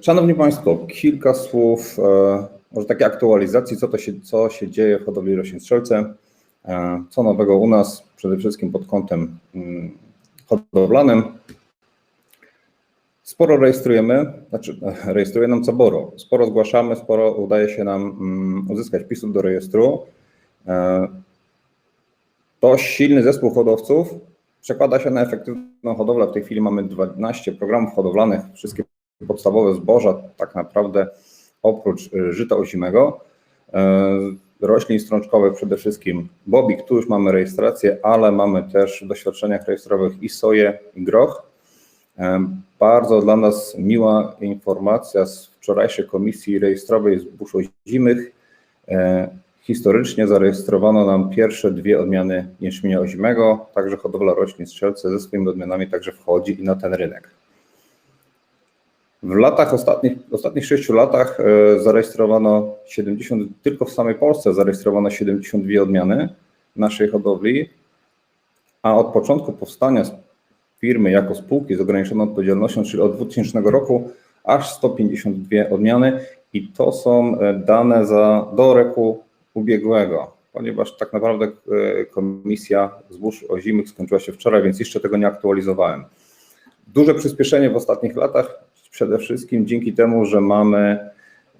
Szanowni Państwo, kilka słów, e, może takie aktualizacji, co, to się, co się dzieje w hodowli roślin strzelce, e, co nowego u nas, przede wszystkim pod kątem mm, hodowlanym. Sporo rejestrujemy, znaczy e, rejestruje nam Caboro, sporo zgłaszamy, sporo udaje się nam mm, uzyskać wpisów do rejestru. To silny zespół hodowców przekłada się na efektywną hodowlę. W tej chwili mamy 12 programów hodowlanych, wszystkie podstawowe zboża, tak naprawdę oprócz y, żyta ozimego, y, roślin strączkowych przede wszystkim bobik, tu już mamy rejestrację, ale mamy też w doświadczeniach rejestrowych i soję, i groch. Y, Bardzo dla nas miła informacja z wczorajszej komisji rejestrowej zbóż ozimych. Historycznie zarejestrowano nam pierwsze dwie odmiany jęczmienia ozimego, także hodowla roślin strzelce ze swoimi odmianami także wchodzi i na ten rynek. W latach ostatnich, ostatnich 6 latach e, zarejestrowano 70, tylko w samej Polsce zarejestrowano 72 odmiany naszej hodowli, a od początku powstania firmy jako spółki z ograniczoną odpowiedzialnością, czyli od 2000 roku, aż 152 odmiany i to są e, dane za, do roku ubiegłego, ponieważ tak naprawdę e, komisja zbóż ozimych skończyła się wczoraj, więc jeszcze tego nie aktualizowałem. Duże przyspieszenie w ostatnich latach, przede wszystkim dzięki temu, że mamy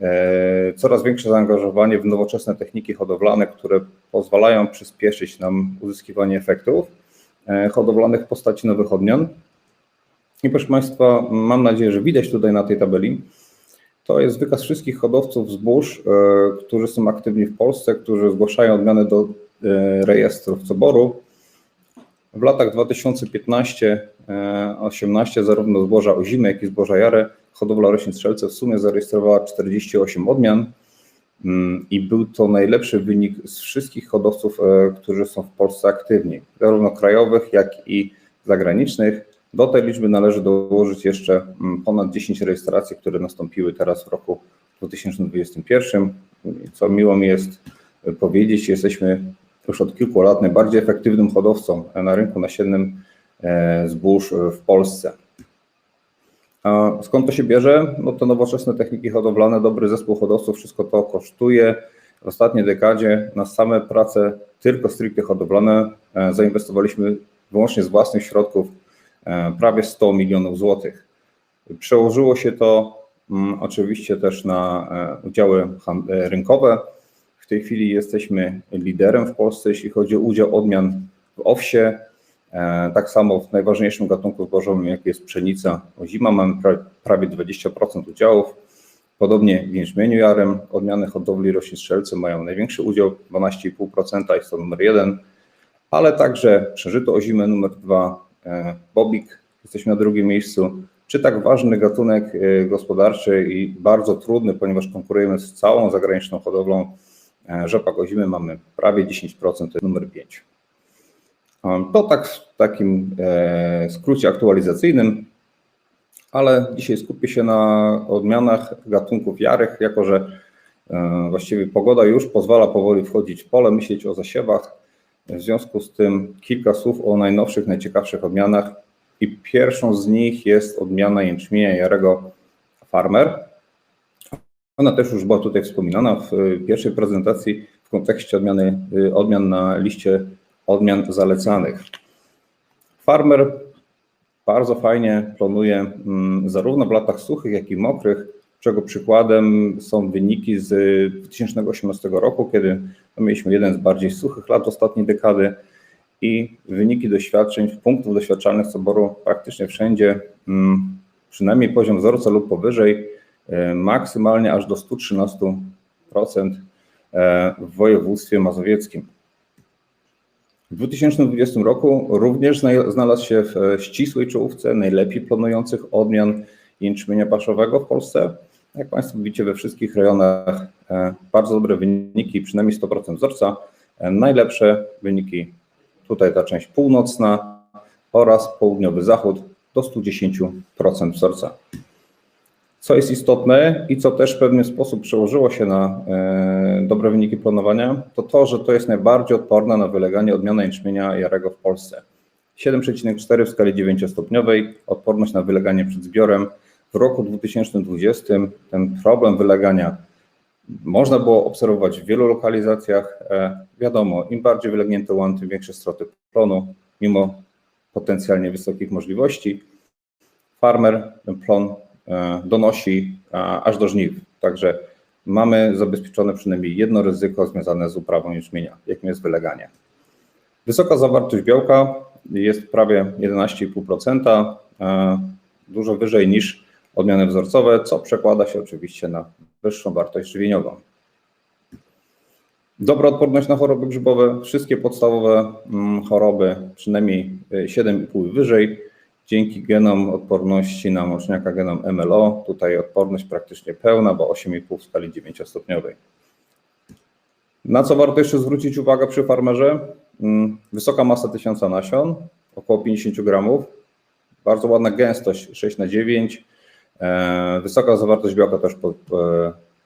e, coraz większe zaangażowanie w nowoczesne techniki hodowlane, które pozwalają przyspieszyć nam uzyskiwanie efektów e, hodowlanych w postaci nowych odmian. I proszę Państwa, mam nadzieję, że widać tutaj na tej tabeli, to jest wykaz wszystkich hodowców zbóż, e, którzy są aktywni w Polsce, którzy zgłaszają odmiany do rejestrów coboru. W latach 2015-18 zarówno zboża ozime, jak i zboża jare hodowla roślin strzelce w sumie zarejestrowała 48 odmian mm, i był to najlepszy wynik z wszystkich hodowców, e, którzy są w Polsce aktywni, zarówno krajowych, jak i zagranicznych. Do tej liczby należy dołożyć jeszcze mm, ponad 10 rejestracji, które nastąpiły teraz w roku 2021. Co miło mi jest powiedzieć, jesteśmy już od kilku lat najbardziej efektywnym hodowcą na rynku nasiennym e, zbóż w Polsce. A skąd to się bierze? No to nowoczesne techniki hodowlane, dobry zespół hodowców, wszystko to kosztuje. W ostatniej dekadzie na same prace tylko stricte hodowlane e, zainwestowaliśmy wyłącznie z własnych środków e, prawie 100 milionów złotych. Przełożyło się to mm, oczywiście też na udziały rynkowe. W tej chwili jesteśmy liderem w Polsce, jeśli chodzi o udział odmian w owsie. E, tak samo w najważniejszym gatunku zbożowym, jak jest pszenica ozima, mamy prawie 20% udziałów. Podobnie w jęczmieniu jarem odmiany hodowli roślin strzelcy mają największy udział, 12,5% jest to numer jeden, ale także przeżyto ozimę numer dwa, e, bobik, jesteśmy na drugim miejscu, czy tak ważny gatunek e, gospodarczy i bardzo trudny, ponieważ konkurujemy z całą zagraniczną hodowlą Rzepak ozimy mamy prawie 10%, to jest numer 5. To tak w takim e, skrócie aktualizacyjnym, ale dzisiaj skupię się na odmianach gatunków jarych, jako że e, właściwie pogoda już pozwala powoli wchodzić w pole, myśleć o zasiewach. W związku z tym kilka słów o najnowszych, najciekawszych odmianach. I pierwszą z nich jest odmiana jęczmienia jarego Farmer. Ona też już była tutaj wspominana w y, pierwszej prezentacji w kontekście odmiany, y, odmian na liście odmian zalecanych. Farmer bardzo fajnie planuje mm, zarówno w latach suchych, jak i mokrych, czego przykładem są wyniki z 2018 roku, kiedy mieliśmy jeden z bardziej suchych lat ostatniej dekady i wyniki doświadczeń, punktów doświadczalnych soboru praktycznie wszędzie, mm, przynajmniej poziom wzorca lub powyżej, maksymalnie aż do 113% e, w województwie mazowieckim. W 2020 roku również znalazł się w ścisłej czołówce najlepiej planujących odmian jęczmienia paszowego w Polsce. Jak Państwo widzicie, we wszystkich rejonach e, bardzo dobre wyniki, przynajmniej 100% wzorca. Najlepsze wyniki tutaj ta część północna oraz południowy zachód do 110% wzorca. Co jest istotne i co też w pewien sposób przełożyło się na e, dobre wyniki planowania, to to, że to jest najbardziej odporne na wyleganie odmiana jęczmienia jarego w Polsce. 7,4 w skali 9-stopniowej, odporność na wyleganie przed zbiorem, w roku 2020 ten problem wylegania można było obserwować w wielu lokalizacjach. E, wiadomo, im bardziej wylegnięty łan, tym większe straty plonu, mimo potencjalnie wysokich możliwości. Farmer ten plon donosi aż do żniw. Także mamy zabezpieczone przynajmniej jedno ryzyko związane z uprawą jęczmienia, jakim jest wyleganie. Wysoka zawartość białka jest prawie 11,5%, e, dużo wyżej niż odmiany wzorcowe, co przekłada się oczywiście na wyższą wartość żywieniową. Dobra odporność na choroby grzybowe, wszystkie podstawowe mm, choroby, przynajmniej 7,5 e, wyżej, dzięki genom odporności na moczniaka, genom MLO, tutaj odporność praktycznie pełna, bo 8,5 w skali 9-stopniowej. Na co warto jeszcze zwrócić uwagę przy farmerze? Mm, wysoka masa tysiąca nasion, około 50 gramów, bardzo ładna gęstość 6 na 9, e, wysoka zawartość białka też e,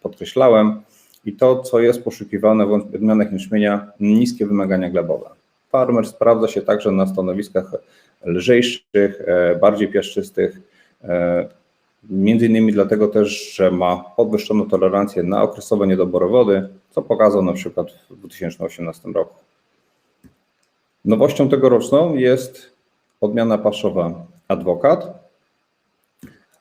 podkreślałem i to, co jest poszukiwane w odmianach jęczmienia, niskie wymagania glebowe. Farmer sprawdza się także na stanowiskach lżejszych, e, bardziej piaszczystych, między innymi dlatego też, że ma podwyższoną tolerancję na okresowe niedobory wody, co pokazał na przykład w 2018 roku. Nowością tegoroczną jest odmiana paszowa Adwokat.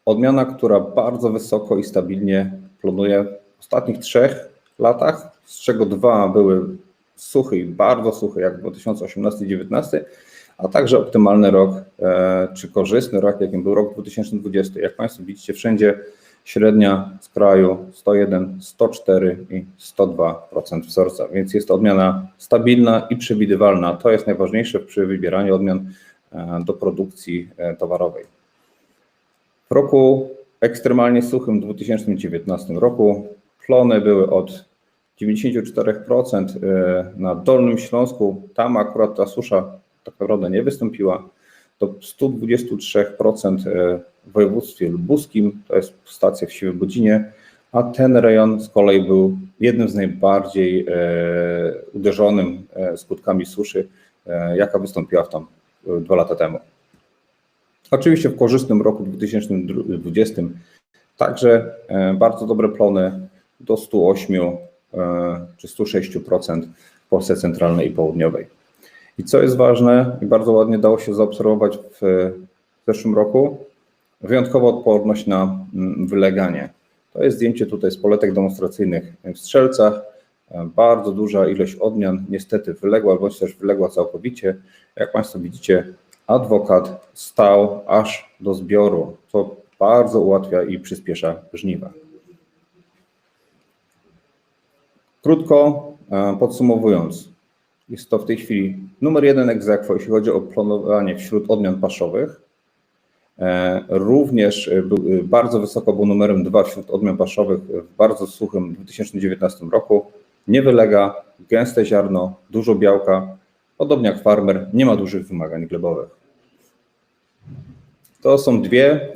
Odmiana, która bardzo wysoko i stabilnie plonuje w ostatnich trzech latach, z czego dwa były suche i bardzo suche, jak 2018-2019, a także optymalny rok, e, czy korzystny rok, jakim był rok 2020. Jak Państwo widzicie, wszędzie średnia z kraju 101, 104 i 102% wzorca, więc jest to odmiana stabilna i przewidywalna. To jest najważniejsze przy wybieraniu odmian e, do produkcji e, towarowej. W roku ekstremalnie suchym 2019 roku plony były od 94% e, na Dolnym Śląsku, tam akurat ta susza tak naprawdę nie wystąpiła, do 123% w województwie lubuskim, to jest stacja w Siwej Budzinie, a ten rejon z kolei był jednym z najbardziej e, uderzonym skutkami suszy, jaka wystąpiła w tam dwa lata temu. Oczywiście w korzystnym roku 2020 także bardzo dobre plony do 108 czy 106% w Polsce centralnej i południowej. I co jest ważne i bardzo ładnie dało się zaobserwować w zeszłym roku, wyjątkowa odporność na mm, wyleganie. To jest zdjęcie tutaj z poletek demonstracyjnych w Strzelcach. E, bardzo duża ilość odmian, niestety wyległa, bądź też wyległa całkowicie. Jak Państwo widzicie, adwokat stał aż do zbioru, co bardzo ułatwia i przyspiesza żniwa. Krótko e, podsumowując, jest to w tej chwili numer jeden egzekwo, jeśli chodzi o planowanie wśród odmian paszowych. E, również e, był, bardzo wysoko był numerem dwa wśród odmian paszowych w bardzo suchym 2019 roku. Nie wylega, gęste ziarno, dużo białka. Podobnie jak farmer, nie ma dużych wymagań glebowych. To są dwie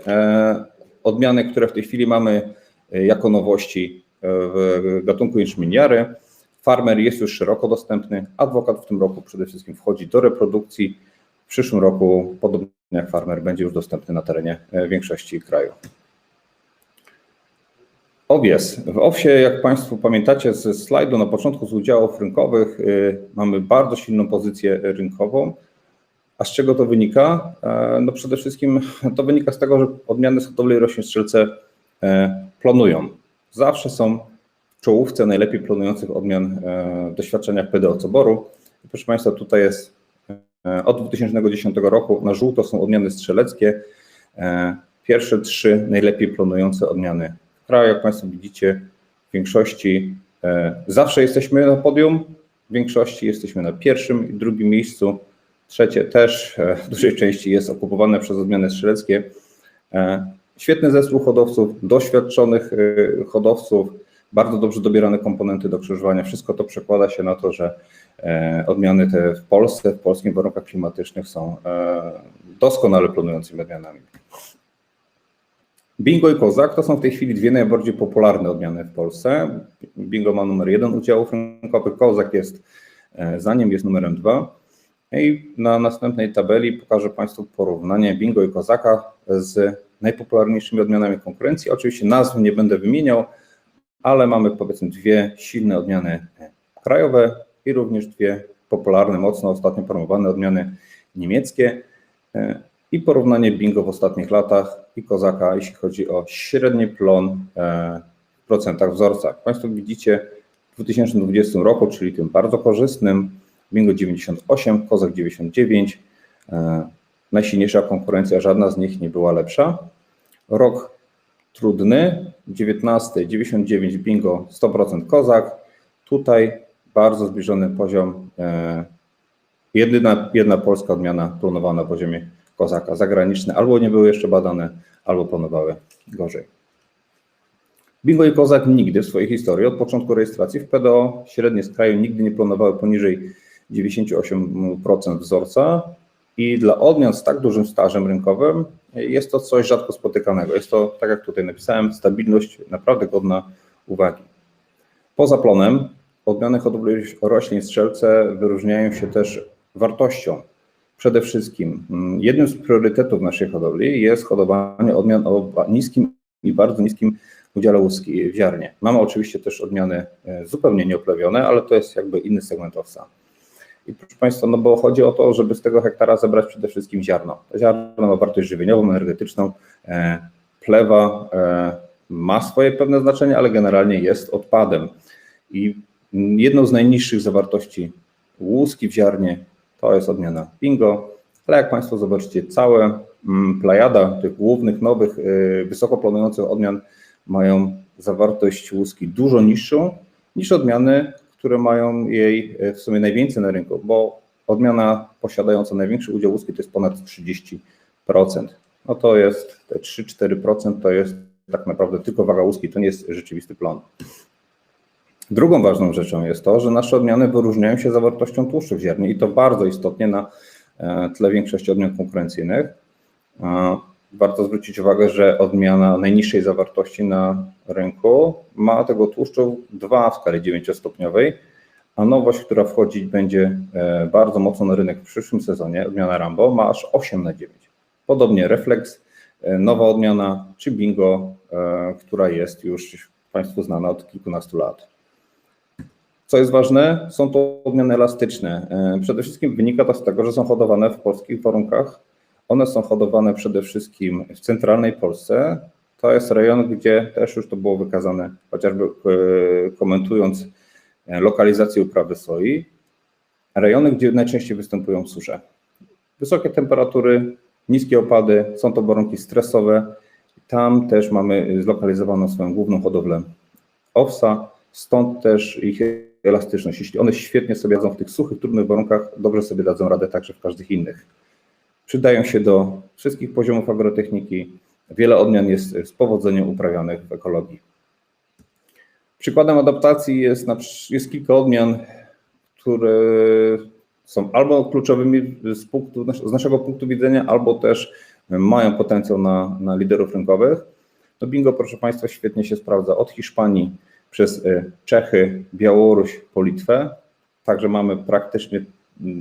odmiany, które w tej chwili mamy jako nowości w gatunku jęczmieniary. Farmer jest już szeroko dostępny. Adwokat w tym roku przede wszystkim wchodzi do reprodukcji. W przyszłym roku, podobnie jak farmer, będzie już dostępny na terenie e, większości kraju. Owies. W OWSie, jak Państwo pamiętacie ze slajdu na początku z udziałów rynkowych, y, mamy bardzo silną pozycję rynkową. A z czego to wynika? E, no przede wszystkim to wynika z tego, że odmiany z hodowli roślin strzelce e, plonują. Zawsze są w czołówce najlepiej plonujących odmian w doświadczeniach PDO Coboru. Proszę Państwa, tutaj jest E, od 2010 roku na żółto są odmiany strzeleckie. E, pierwsze trzy najlepiej planujące odmiany w kraju. Jak Państwo widzicie, w większości e, zawsze jesteśmy na podium, w większości jesteśmy na pierwszym i drugim miejscu. Trzecie też w dużej części jest okupowane przez odmiany strzeleckie. Świetny zespół hodowców, doświadczonych hodowców, bardzo dobrze dobierane komponenty do krzyżowania. Wszystko to przekłada się na to, że e, odmiany te w Polsce, w polskich warunkach klimatycznych są e, doskonale planującymi odmianami. Bingo i Kozak to są w tej chwili dwie najbardziej popularne odmiany w Polsce. Bingo ma numer jeden udziałów rynkowych, Kozak jest e, za nim, jest numerem dwa. I na następnej tabeli pokażę Państwu porównanie Bingo i Kozaka z najpopularniejszymi odmianami konkurencji. Oczywiście nazw nie będę wymieniał, ale mamy powiedzmy dwie silne odmiany krajowe i również dwie popularne, mocno ostatnio promowane odmiany niemieckie i porównanie bingo w ostatnich latach i kozaka, jeśli chodzi o średni plon w procentach wzorcach. Państwo widzicie w 2020 roku, czyli tym bardzo korzystnym, bingo 98, kozak 99, najsilniejsza konkurencja, żadna z nich nie była lepsza. Rok trudny, 19, 99 bingo, 100% kozak. Tutaj bardzo zbliżony poziom. Jedyna, jedna polska odmiana planowana na poziomie kozaka. Zagraniczne albo nie były jeszcze badane, albo planowały gorzej. Bingo i kozak nigdy w swojej historii, od początku rejestracji w PDO, średnie z kraju nigdy nie planowały poniżej 98% wzorca i dla odmian z tak dużym stażem rynkowym jest to coś rzadko spotykanego. Jest to, tak jak tutaj napisałem, stabilność naprawdę godna uwagi. Poza plonem odmiany hodowli roślin strzelce wyróżniają się też wartością. Przede wszystkim jednym z priorytetów naszej hodowli jest hodowanie odmian o niskim i bardzo niskim udziale łuski w ziarnie. Mamy oczywiście też odmiany zupełnie nieoplewione, ale to jest jakby inny segment owsa. I proszę Państwa, no bo chodzi o to, żeby z tego hektara zebrać przede wszystkim ziarno. Ziarno ma wartość żywieniową, energetyczną, plewa ma swoje pewne znaczenie, ale generalnie jest odpadem. I jedną z najniższych zawartości łuski w ziarnie to jest odmiana bingo, ale jak Państwo zobaczycie, całe plejada tych głównych, nowych, wysoko planujących odmian mają zawartość łuski dużo niższą niż odmiany, które mają jej w sumie najwięcej na rynku, bo odmiana posiadająca największy udział łuski to jest ponad 30%. No to jest te 3-4% to jest tak naprawdę tylko waga łuski, to nie jest rzeczywisty plon. Drugą ważną rzeczą jest to, że nasze odmiany wyróżniają się zawartością tłuszczu w ziarnie i to bardzo istotnie na tle większości odmian konkurencyjnych. Warto zwrócić uwagę, że odmiana najniższej zawartości na rynku ma tego tłuszczu 2 w skali 9-stopniowej, a nowość, która wchodzić będzie bardzo mocno na rynek w przyszłym sezonie, odmiana Rambo, ma aż 8 na 9. Podobnie Reflex, nowa odmiana, czy Bingo, która jest już Państwu znana od kilkunastu lat. Co jest ważne, są to odmiany elastyczne. Przede wszystkim wynika to z tego, że są hodowane w polskich warunkach. One są hodowane przede wszystkim w centralnej Polsce. To jest rejon, gdzie też już to było wykazane, chociażby komentując lokalizację uprawy soi, rejony, gdzie najczęściej występują susze. Wysokie temperatury, niskie opady, są to warunki stresowe. Tam też mamy zlokalizowaną swoją główną hodowlę owsa, stąd też ich elastyczność. Jeśli one świetnie sobie radzą w tych suchych, trudnych warunkach, dobrze sobie dadzą radę także w każdych innych. Przydają się do wszystkich poziomów agrotechniki. Wiele odmian jest z powodzeniem uprawianych w ekologii. Przykładem adaptacji jest, jest kilka odmian, które są albo kluczowymi z, punktu, z naszego punktu widzenia, albo też mają potencjał na, na liderów rynkowych. No bingo, proszę Państwa, świetnie się sprawdza od Hiszpanii przez Czechy, Białoruś po Litwę. Także mamy praktycznie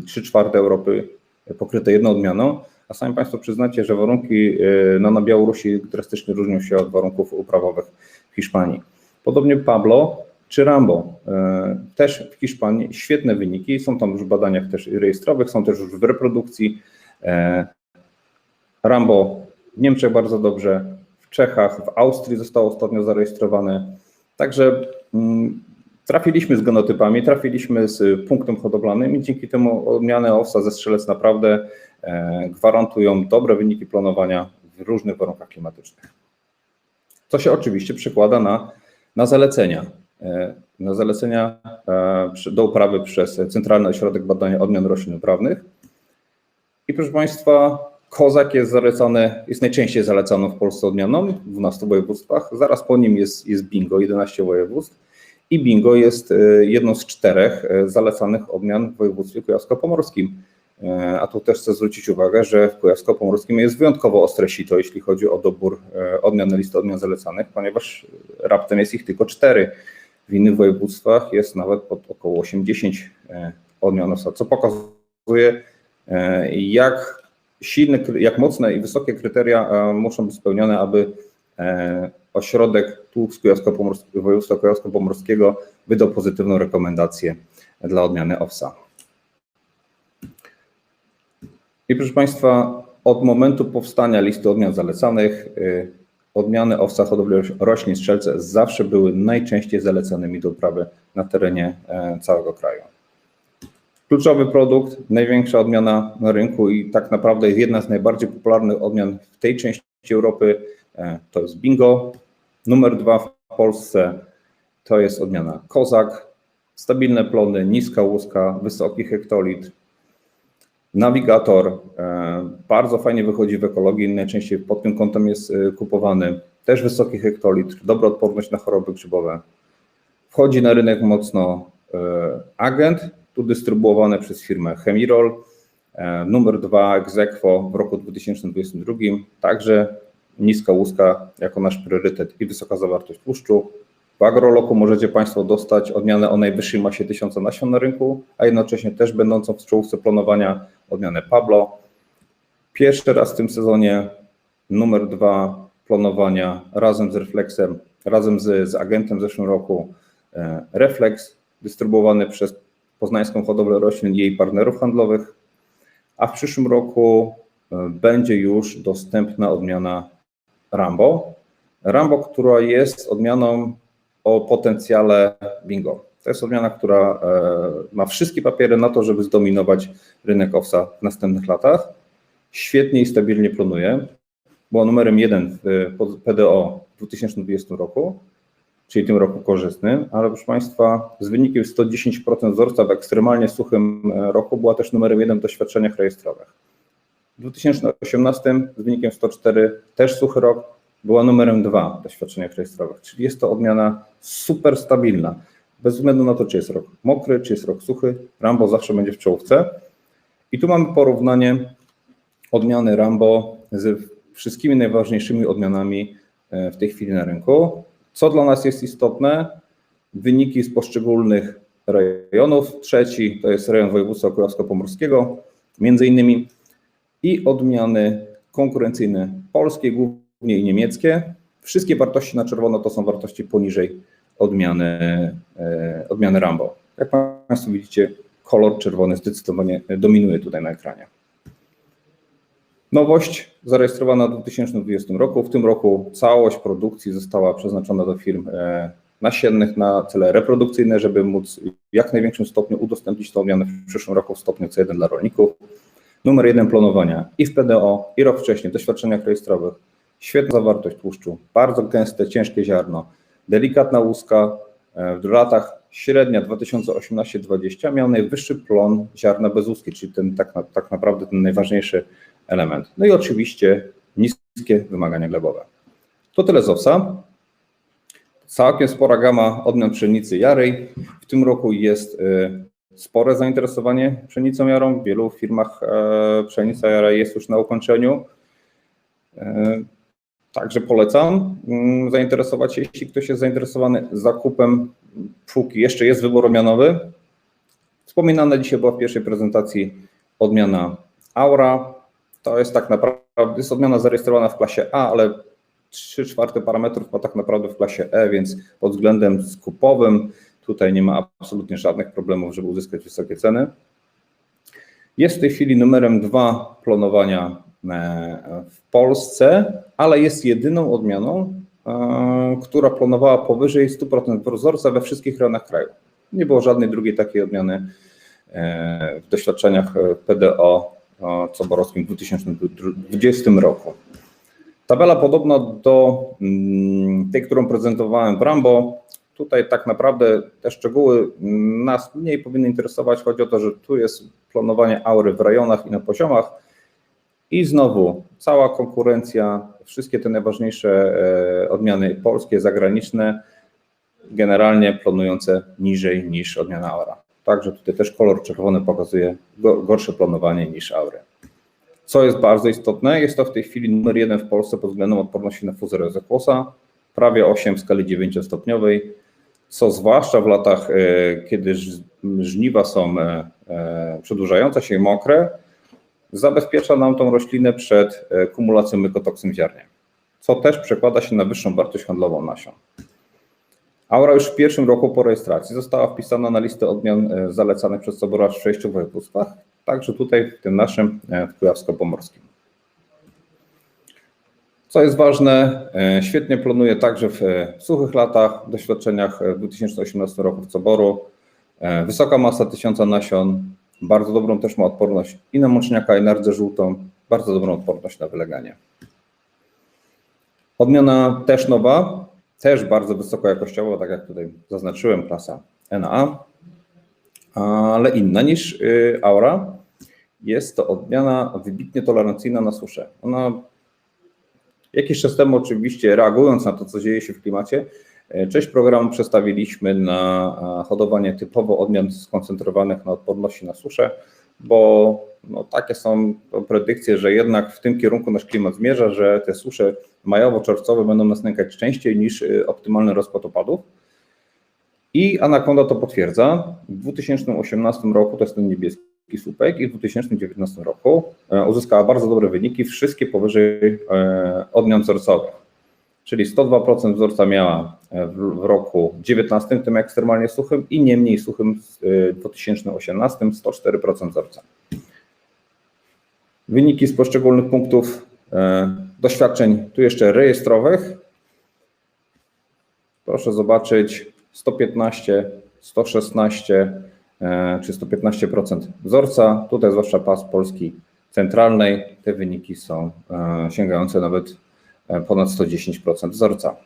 3 czwarte Europy pokryte jedną odmianą, a sami Państwo przyznacie, że warunki no, na Białorusi drastycznie różnią się od warunków uprawowych w Hiszpanii. Podobnie Pablo czy Rambo, też w Hiszpanii świetne wyniki, są tam już w badaniach też rejestrowych, są też już w reprodukcji. Rambo w Niemczech bardzo dobrze, w Czechach, w Austrii zostało ostatnio zarejestrowane. Także trafiliśmy z genotypami, trafiliśmy z punktem hodowlanym i dzięki temu odmiany owsa ze strzelec naprawdę gwarantują dobre wyniki planowania w różnych warunkach klimatycznych. Co się oczywiście przekłada na, na zalecenia. Na zalecenia do uprawy przez Centralny Ośrodek Badania Odmian Roślin Uprawnych. I proszę Państwa, kozak jest zalecany, jest najczęściej zalecaną w Polsce odmianą w 12 województwach. Zaraz po nim jest, jest bingo, 11 województw. I bingo jest jedną z czterech zalecanych odmian w województwie kujawsko-pomorskim. A tu też chcę zwrócić uwagę, że w Kujawsko-Pomorskim jest wyjątkowo ostre sito, jeśli chodzi o dobór odmian na listę odmian zalecanych, ponieważ raptem jest ich tylko cztery. W innych województwach jest nawet pod około 80 odmian osa, co pokazuje, jak silne, jak mocne i wysokie kryteria muszą być spełnione, aby ośrodek tu z Kujawsko-Pomorskiego, województwa kujawsko-pomorskiego wydał pozytywną rekomendację dla odmiany OWSA. I proszę Państwa, od momentu powstania listy odmian zalecanych, y, odmiany owca hodowli roślin strzelce zawsze były najczęściej zalecanymi do uprawy na terenie e, całego kraju. Kluczowy produkt, największa odmiana na rynku i tak naprawdę jedna z najbardziej popularnych odmian w tej części Europy e, to jest bingo. Numer dwa w Polsce to jest odmiana kozak. Stabilne plony, niska łuska, wysoki hektolitr, Nawigator e, bardzo fajnie wychodzi w ekologii, najczęściej pod tym kątem jest e, kupowany. Też wysoki hektolitr, dobra odporność na choroby grzybowe. Wchodzi na rynek mocno e, agent, tu dystrybuowany przez firmę Chemirol. Numer dwa Exequo w roku 2022, także niska łuska jako nasz priorytet i wysoka zawartość tłuszczu. W Agroloku możecie Państwo dostać odmianę o najwyższej masie 1000 nasion na rynku, a jednocześnie też będącą w czołówce planowania odmianę Pablo. Pierwszy raz w tym sezonie numer dwa planowania razem z Reflexem, razem z, z agentem w zeszłym roku e, Reflex, dystrybuowany przez Poznańską Hodowlę Roślin i jej partnerów handlowych, a w przyszłym roku e, będzie już dostępna odmiana Rambo. Rambo, która jest odmianą o potencjale bingo. To jest odmiana, która e, ma wszystkie papiery na to, żeby zdominować rynek OWSA w następnych latach. Świetnie i stabilnie planuje. Była numerem jeden w PDO w 2020 roku, czyli tym roku korzystnym, ale proszę Państwa, z wynikiem 110% wzorca w ekstremalnie suchym e, roku była też numerem jeden w doświadczeniach rejestrowych. W 2018 z wynikiem 104 też suchy rok, była numerem dwa w doświadczeniach rejestrowych, czyli jest to odmiana super stabilna. Bez względu na to, czy jest rok mokry, czy jest rok suchy, Rambo zawsze będzie w czołówce. I tu mamy porównanie odmiany Rambo z wszystkimi najważniejszymi odmianami e, w tej chwili na rynku. Co dla nas jest istotne? Wyniki z poszczególnych rejonów. Trzeci to jest rejon województwa kujawsko-pomorskiego, między innymi i odmiany konkurencyjne polskie, głównie i niemieckie. Wszystkie wartości na czerwono to są wartości poniżej odmiany, e, odmiany Rambo. Jak Państwo widzicie, kolor czerwony zdecydowanie dominuje tutaj na ekranie. Nowość zarejestrowana w 2020 roku. W tym roku całość produkcji została przeznaczona do firm e, nasiennych na cele reprodukcyjne, żeby móc w jak największym stopniu udostępnić tę odmianę w przyszłym roku w stopniu C1 dla rolników. Numer jeden planowania i w PDO, i rok wcześniej, w doświadczeniach rejestrowych. Świetna zawartość tłuszczu, bardzo gęste, ciężkie ziarno, delikatna łuska. E, w latach średnia 2018-2020 miał najwyższy plon ziarna bez łuski, czyli ten tak, tak naprawdę ten najważniejszy element. No i oczywiście niskie wymagania glebowe. To tyle z OWSA. Całkiem spora gama odmian pszenicy jarej. W tym roku jest e, spore zainteresowanie pszenicą jarą. W wielu firmach e, pszenica jara jest już na ukończeniu. Także polecam mm, zainteresować się, jeśli ktoś jest zainteresowany zakupem, póki jeszcze jest wybór odmianowy. Wspominana dzisiaj była w pierwszej prezentacji odmiana Aura. To jest tak naprawdę, jest odmiana zarejestrowana w klasie A, ale 3 czwarte parametrów ma tak naprawdę w klasie E, więc pod względem skupowym tutaj nie ma absolutnie żadnych problemów, żeby uzyskać wysokie ceny. Jest w tej chwili numerem dwa planowania E, w Polsce, ale jest jedyną odmianą, e, która planowała powyżej 100% wzorca we wszystkich rejonach kraju. Nie było żadnej drugiej takiej odmiany e, w doświadczeniach PDO coborowskim w 2020 roku. Tabela podobna do mm, tej, którą prezentowałem w Rambo. Tutaj tak naprawdę te szczegóły nas mniej powinny interesować. Chodzi o to, że tu jest planowanie aury w rejonach i na poziomach, i znowu cała konkurencja, wszystkie te najważniejsze e, odmiany polskie, zagraniczne, generalnie planujące niżej niż odmiana Aura. Także tutaj też kolor czerwony pokazuje gorsze planowanie niż Aury. Co jest bardzo istotne, jest to w tej chwili numer jeden w Polsce pod względem odporności na fuzję zakłosa, prawie 8 w skali 9-stopniowej, co zwłaszcza w latach, e, kiedy żniwa są e, przedłużające się mokre, zabezpiecza nam tą roślinę przed e, kumulacją mykotoksyn w ziarnie, co też przekłada się na wyższą wartość handlową nasion. Aura już w pierwszym roku po rejestracji została wpisana na listę odmian e, zalecanych przez Sobora w sześciu województwach, także tutaj w tym naszym, e, w Kujawsko-Pomorskim. Co jest ważne, e, świetnie planuje także w suchych latach, doświadczeniach w 2018 roku w Coboru. Wysoka masa tysiąca nasion, bardzo dobrą też ma odporność i na mączniaka, i na rdzę żółtą, bardzo dobrą odporność na wyleganie. Odmiana też nowa, też bardzo wysoko jakościowo, tak jak tutaj zaznaczyłem, klasa NA, ale inna niż y, Aura. Jest to odmiana wybitnie tolerancyjna na suszę. Ona jakiś czas temu oczywiście reagując na to, co dzieje się w klimacie, y, część programu przestawiliśmy na hodowanie typowo odmian skoncentrowanych na odporności na suszę, bo no, takie są predykcje, że jednak w tym kierunku nasz klimat zmierza, że te susze majowo-czerwcowe będą nas nękać częściej niż y, optymalny rozkład opadów. I Anaconda to potwierdza. W 2018 roku to jest ten niebieski i w 2019 roku e, uzyskała bardzo dobre wyniki, wszystkie powyżej e, odmian wzorcowych. Czyli 102% wzorca miała e, w roku 19, tym ekstremalnie suchym i nie mniej suchym w 2018, 104% wzorca. Wyniki z poszczególnych punktów doświadczeń, tu jeszcze rejestrowych. Proszę zobaczyć 115, 116 e, czy 115% wzorca. Tutaj zwłaszcza pas Polski centralnej. Te wyniki są e, sięgające nawet ponad 110% wzorca.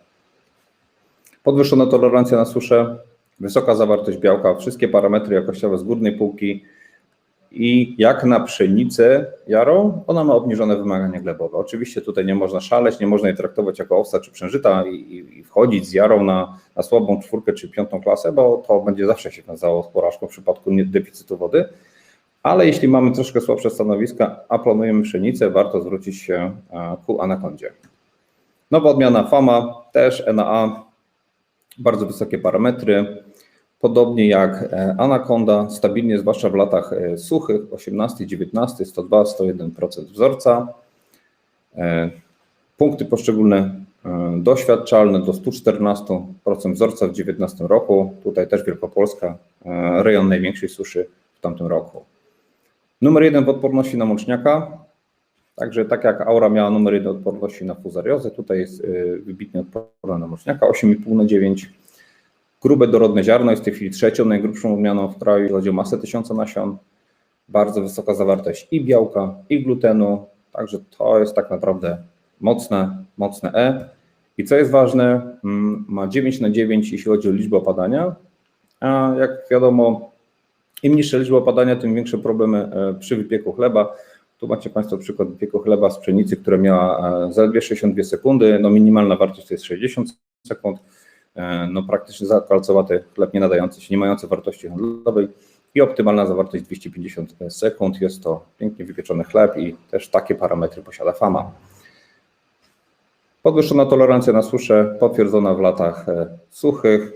Podwyższona tolerancja na suszę, wysoka zawartość białka, wszystkie parametry jakościowe z górnej półki i jak na pszenicę jarą, ona ma obniżone wymagania glebowe. Oczywiście tutaj nie można szaleć, nie można jej traktować jako owca czy przężyta i, i wchodzić z jarą na, na słabą czwórkę czy piątą klasę, bo to będzie zawsze się wiązało z porażką w przypadku deficytu wody. Ale jeśli mamy troszkę słabsze stanowiska, a planujemy pszenicę, warto zwrócić się e, ku anakondzie. Nowa odmiana FAMA, też NAA, bardzo wysokie parametry, Podobnie jak e, Anaconda, stabilnie, zwłaszcza w latach e, suchych, 18, 19, 102, 101% wzorca. E, punkty poszczególne doświadczalne do 114% wzorca w 2019 roku. Tutaj też Wielkopolska, rejon największej suszy w tamtym roku. Numer jeden w odporności na mączniaka. Także tak jak Aura miała numer jeden odporności na fuzariozę, tutaj jest wybitnie odporna na mączniaka, 8,5 na 9 Grube dorodne ziarno jest w tej chwili trzecią najgrubszą odmianą w kraju, jeśli chodzi o masę tysiąca nasion. Bardzo wysoka zawartość i białka, i glutenu, także to jest tak naprawdę mocne, mocne E. I co jest ważne, mm, ma 9 na 9, jeśli chodzi o liczbę opadania, a jak wiadomo, im niższa liczba opadania, tym większe problemy e, przy wypieku chleba. Tu macie Państwo przykład wypieku chleba z pszenicy, która miała e, zaledwie 62 sekundy, no minimalna wartość to jest 60 sekund. E, no praktycznie zakalcowaty chleb nie nadający się, nie mający wartości handlowej i optymalna zawartość 250 sekund. Jest to pięknie wypieczony chleb i też takie parametry posiada Fama. Podwyższona tolerancja na suszę, potwierdzona w latach e, suchych,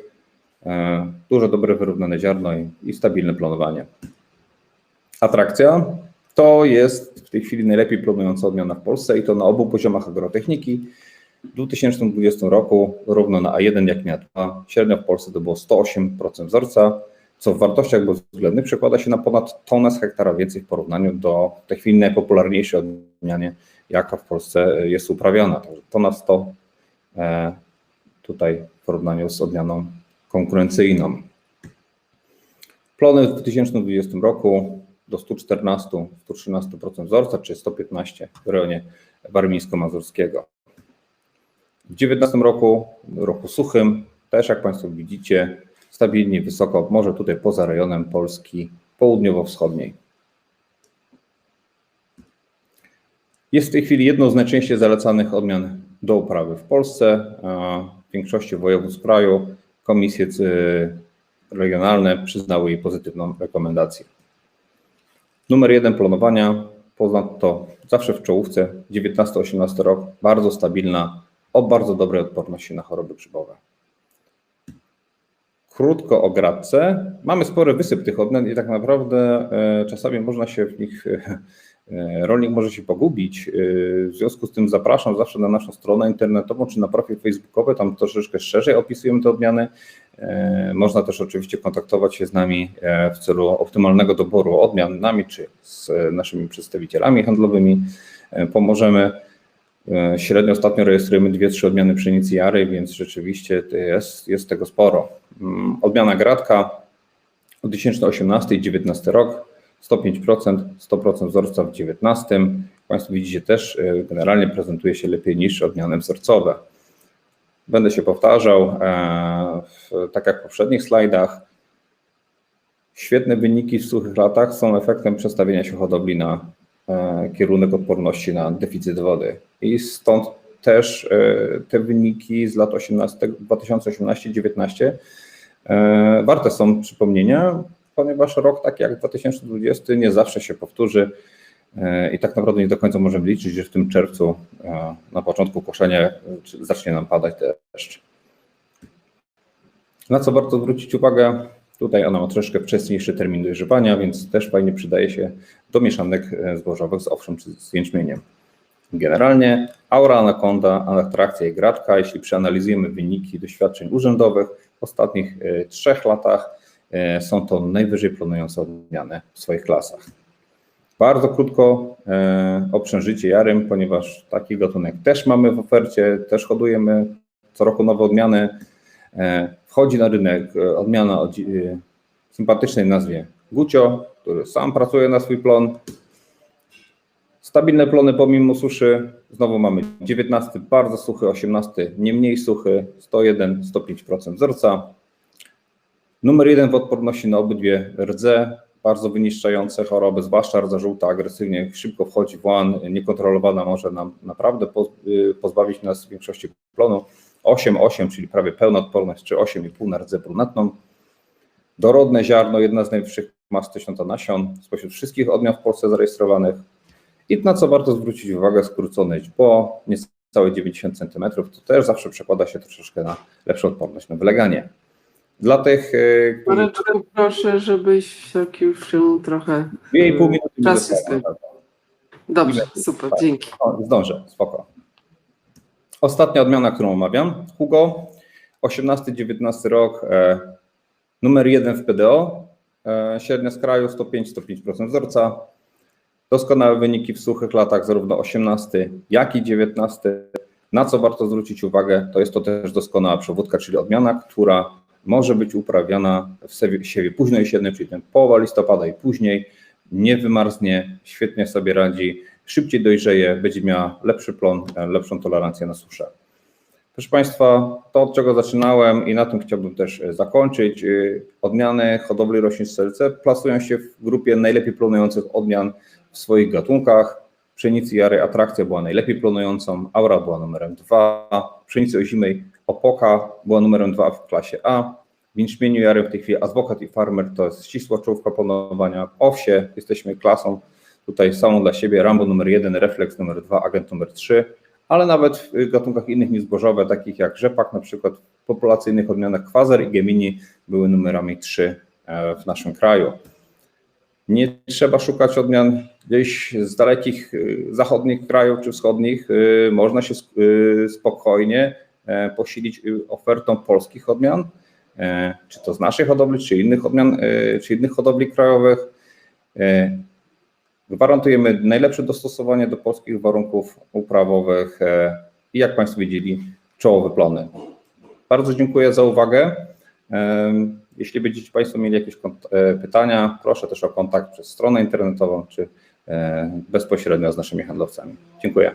e, dużo dobre wyrównane ziarno i stabilne planowanie. Atrakcja to jest w tej chwili najlepiej planująca odmiana w Polsce i to na obu poziomach agrotechniki w 2020 roku równo na A1 jak na A2, średnio w Polsce to było 108% wzorca, co w wartościach bezwzględnych przekłada się na ponad tonę z hektara więcej w porównaniu do w tej chwili najpopularniejszej odmianie, jaka w Polsce jest uprawiana. Także ponad 100 e, tutaj w porównaniu z odmianą konkurencyjną. Plony w 2020 roku do 114-113% wzorca, czy 115 w rejonie warmińsko-mazurskiego. W 2019 roku, roku suchym, też jak Państwo widzicie, stabilnie wysoko, może tutaj poza rejonem Polski południowo-wschodniej. Jest w tej chwili jedną z najczęściej zalecanych odmian do uprawy w Polsce. W większości województw kraju komisje regionalne przyznały jej pozytywną rekomendację. Numer jeden planowania, ponadto zawsze w czołówce, 19-18 rok, bardzo stabilna, o bardzo dobrej odporności na choroby grzybowe. Krótko o gradce. Mamy spory wysyp tych odmian i tak naprawdę e, czasami można się w nich e, e, rolnik może się pogubić. W związku z tym zapraszam zawsze na naszą stronę internetową czy na profil facebookowy, tam troszeczkę szerzej opisujemy te odmiany. Można też oczywiście kontaktować się z nami w celu optymalnego doboru odmian nami czy z naszymi przedstawicielami handlowymi. Pomożemy. E, Średnio ostatnio rejestrujemy dwie, trzy odmiany pszenicy jary, więc rzeczywiście to jest, jest tego sporo. Mm, Odmiana gratka 2018 i 2019 rok 105%, 100% wzorca w 2019. Jak Państwo widzicie też e, generalnie prezentuje się lepiej niż odmiany wzorcowe. Będę się powtarzał, e, tak jak w poprzednich slajdach. Świetne wyniki w suchych latach są efektem przestawienia się hodowli na e, kierunek odporności na deficyt wody. I stąd też e, te wyniki z lat 18, 2018-19 e, warte są przypomnienia, ponieważ rok taki jak 2020 nie zawsze się powtórzy e, i tak naprawdę nie do końca możemy liczyć, że w tym czerwcu e, na początku koszenia e, zacznie nam padać deszcz. Na co warto zwrócić uwagę? Tutaj ona ma troszkę wcześniejszy termin dojrzewania, więc też fajnie przydaje się do mieszanek e, zbożowych z owszem czy z jęczmieniem. Generalnie aura, anakonda, atrakcja i gratka, jeśli przeanalizujemy wyniki doświadczeń urzędowych w ostatnich e, trzech latach, e, są to najwyżej planujące odmiany w swoich klasach. Bardzo krótko o przężycie jarym, ponieważ taki gatunek też mamy w ofercie, też hodujemy co roku nowe odmiany. E, Wchodzi na rynek e, odmiana o e, sympatycznej nazwie Gucio, który sam pracuje na swój plon. Stabilne plony pomimo suszy. Znowu mamy 19 bardzo suchy, 18 nie mniej suchy, 101, 105% wzorca. Numer jeden w odporności na obydwie rdze, bardzo wyniszczające choroby, zwłaszcza rdza żółta agresywnie szybko wchodzi w łan, niekontrolowana może nam naprawdę poz- pozbawić nas większości plonu. 8,8, czyli prawie pełna odporność, czy 8,5 na rdzę brunatną. Dorodne ziarno, jedna z najwyższych mas tysiąca nasion spośród wszystkich odmian w Polsce zarejestrowanych. I na co warto zwrócić uwagę, skrócone źdźbło, niecałe 90 cm, to też zawsze przekłada się troszeczkę na lepszą odporność na wyleganie. Dla tych, y, którzy proszę, żebyś tak już się trochę... 2,5 minuty mi Czas jest Dobrze, super, dzięki. O, zdążę, spoko. Ostatnia odmiana, którą omawiam, Hugo, 18-19 rok, e, numer jeden w PDO, e, średnia z kraju 105-105% wzorca, doskonałe wyniki w suchych latach, zarówno 18, jak i 19. Na co warto zwrócić uwagę, to jest to też doskonała przewódka, czyli odmiana, która może być uprawiana w siewie, siewie późnojesiennym, czyli ten połowa listopada i później, nie wymarznie, świetnie sobie radzi, szybciej dojrzeje, będzie miała lepszy plon, e, lepszą tolerancję na suszę. Proszę Państwa, to od czego zaczynałem i na tym chciałbym też e, zakończyć. E, Odmiany hodowli roślin strzelce plasują się w grupie najlepiej planujących odmian w swoich gatunkach. Pszenicy jary atrakcja była najlepiej planującą, aura była numerem 2, pszenicy ozimej opoka była numerem 2 w klasie A. W jęczmieniu jary w tej chwili Advocat i Farmer to jest ścisła czołówka planowania. W owsie jesteśmy klasą tutaj samą dla siebie, Rambo numer 1, Reflex numer 2, Agent numer 3, ale nawet w gatunkach innych niż zbożowe, takich jak rzepak, na przykład w populacyjnych odmianach Quasar i Gemini były numerami 3 e, w naszym kraju. Nie trzeba szukać odmian gdzieś z dalekich y, zachodnich krajów czy wschodnich. Y, Można się spokojnie e, posilić ofertą polskich odmian, e, czy to z naszej hodowli, czy innych odmian, e, czy innych hodowli krajowych. E, Gwarantujemy najlepsze dostosowanie do polskich warunków uprawowych e, i jak Państwo widzieli, czołowe plony. Bardzo dziękuję za uwagę. Em, Jeśli będziecie Państwo mieli jakieś e, pytania, proszę też o kontakt przez stronę internetową czy e, bezpośrednio z naszymi handlowcami. Dziękuję.